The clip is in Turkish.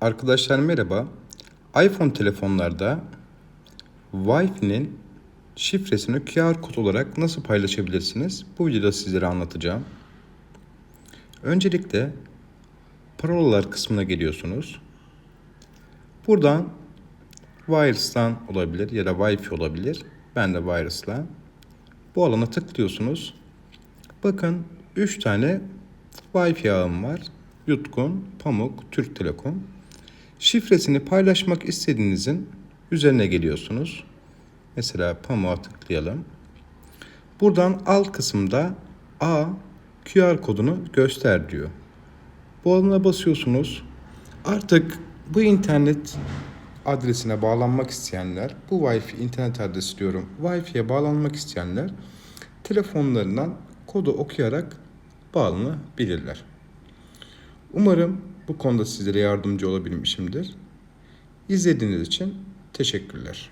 Arkadaşlar merhaba. iPhone telefonlarda Wi-Fi'nin şifresini QR kod olarak nasıl paylaşabilirsiniz? Bu videoda sizlere anlatacağım. Öncelikle parolalar kısmına geliyorsunuz. Buradan Wireless'tan olabilir ya da Wi-Fi olabilir. Ben de Wireless'la. Bu alana tıklıyorsunuz. Bakın 3 tane Wi-Fi ağım var. Yutkun, Pamuk, Türk Telekom. Şifresini paylaşmak istediğinizin üzerine geliyorsunuz. Mesela Pamuk'a tıklayalım. Buradan alt kısımda A QR kodunu göster diyor. Bu alana basıyorsunuz. Artık bu internet adresine bağlanmak isteyenler, bu Wi-Fi internet adresi diyorum, Wi-Fi'ye bağlanmak isteyenler telefonlarından kodu okuyarak bağlanabilirler. Umarım bu konuda sizlere yardımcı olabilmişimdir. İzlediğiniz için teşekkürler.